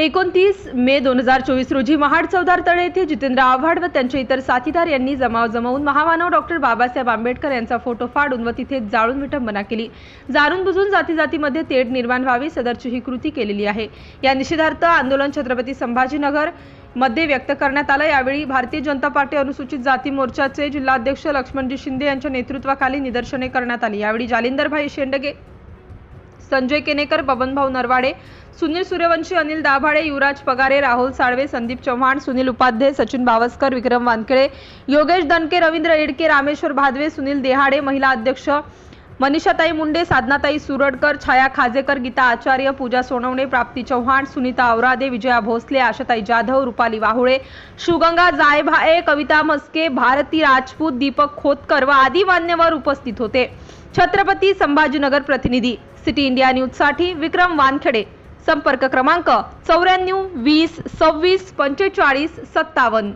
एकोणतीस मे दोन हजार चोवीस रोजी महाड चौदार तळे येथे जितेंद्र आव्हाड व त्यांचे इतर साथीदार यांनी जमाव जमवून महामानव डॉक्टर बाबासाहेब आंबेडकर यांचा फोटो फाडून व तिथे जाळून विटंबना केली. जाणून बुजून जाती जातीमध्ये तेढ निर्माण व्हावी सदरची ही कृती केलेली आहे. या निषेधार्थ आंदोलन छत्रपती संभाजीनगरमध्ये व्यक्त करण्यात आलं. यावेळी भारतीय जनता पार्टी अनुसूचित जाती मोर्चाचे जिल्हाध्यक्ष लक्ष्मणजी शिंदे यांच्या नेतृत्वाखाली निदर्शने करण्यात आली. यावेळी जालिंदरभाई शेंडगे संजय केनेकर बबनभाऊ नरवाडे सुनील सूर्यवंशी अनिल दाभाडे युवराज पगारे राहुल साळवे संदीप चव्हाण सुनील उपाध्ये सचिन बावस्कर विक्रम वानखेडे योगेश दणके रवींद्र येडके रामेश्वर भादवे सुनील देहाडे महिला अध्यक्ष मनीषाताई मुंडे साधनाताई सुरडकर छाया खाजेकर गीता आचार्य पूजा सोनवणे प्राप्ती चव्हाण सुनीता औरादे विजया भोसले आशाताई जाधव रुपाली वाहुळे शिवगंगा जायभाये कविता मस्के भारती राजपूत दीपक खोतकर व आदी मान्यवर उपस्थित होते. छत्रपती संभाजीनगर प्रतिनिधी सिटी इंडिया न्यूजसाठी विक्रम वानखेडे. संपर्क क्रमांक चौऱ्याण्णव वीस सव्वीस पंचेचाळीस सत्तावन्न.